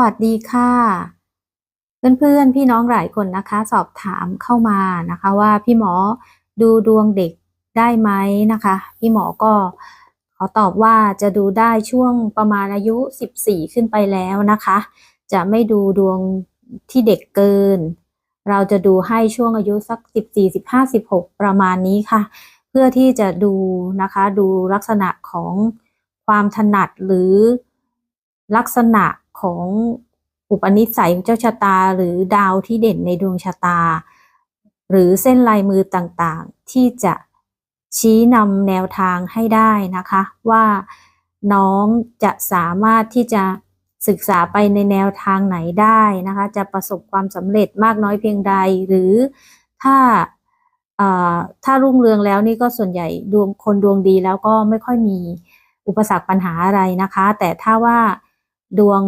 วัสดีค่ะ เพื่อนๆ พี่น้องหลายคนนะคะ สอบถามเข้ามานะคะว่าพี่หมอดูดวงเด็กได้ไหมนะคะ พี่หมอก็ขอตอบว่าจะดูได้ช่วงประมาณอายุ 14 ขึ้นไปแล้วนะคะ จะไม่ดูดวงที่เด็กเกิน เราจะดูให้ช่วงอายุสัก 14 15 16 ประมาณนี้ค่ะ เพื่อที่จะดูนะคะดูลักษณะของความถนัดหรือลักษณะ ของอุปนิสัยเจ้าชะตาหรือดาวที่เด่นในดวงชะตา หรือเส้นลายมือต่างๆ ที่จะชี้นำแนวทางให้ได้นะคะ ว่าน้องจะสามารถที่จะศึกษาไปในแนวทางไหนได้นะคะ จะประสบความสำเร็จมากน้อยเพียงใด หรือถ้าถ้ารุ่งเรืองแล้วนี่ก็ส่วนใหญ่ดวงคนดวงดีแล้วก็ไม่ค่อยมีอุปสรรคปัญหาอะไรนะคะ แต่ถ้าว่า ดวง